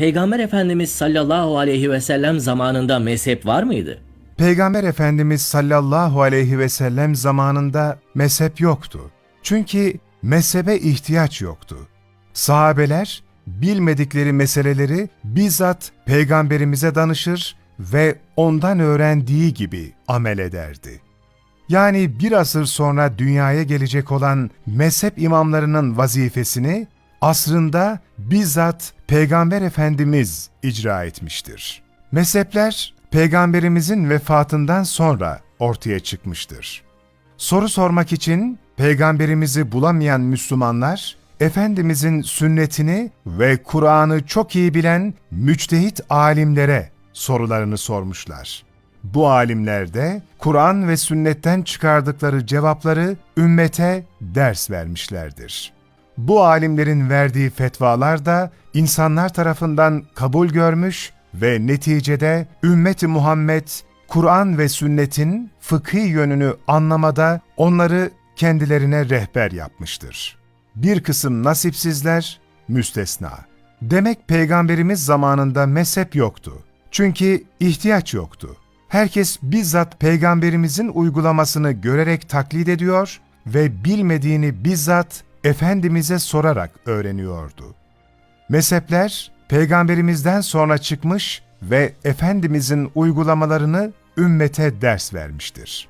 Peygamber Efendimiz sallallahu aleyhi ve sellem zamanında mezhep var mıydı? Peygamber Efendimiz sallallahu aleyhi ve sellem zamanında mezhep yoktu. Çünkü mezhebe ihtiyaç yoktu. Sahabeler bilmedikleri meseleleri bizzat peygamberimize danışır ve ondan öğrendiği gibi amel ederdi. Yani bir asır sonra dünyaya gelecek olan mezhep imamlarının vazifesini asrında bizzat Peygamber Efendimiz icra etmiştir. Mezhepler Peygamberimizin vefatından sonra ortaya çıkmıştır. Soru sormak için Peygamberimizi bulamayan Müslümanlar, Efendimizin sünnetini ve Kur'an'ı çok iyi bilen müçtehit alimlere sorularını sormuşlar. Bu alimler de Kur'an ve sünnetten çıkardıkları cevapları ümmete ders vermişlerdir. Bu alimlerin verdiği fetvalar da insanlar tarafından kabul görmüş ve neticede ümmeti Muhammed Kur'an ve sünnetin fıkhi yönünü anlamada onları kendilerine rehber yapmıştır. Bir kısım nasipsizler müstesna. Demek peygamberimiz zamanında mezhep yoktu. Çünkü ihtiyaç yoktu. Herkes bizzat peygamberimizin uygulamasını görerek taklit ediyor ve bilmediğini bizzat Efendimiz'e sorarak öğreniyordu. Mezhepler peygamberimizden sonra çıkmış ve Efendimizin uygulamalarını ümmete ders vermiştir.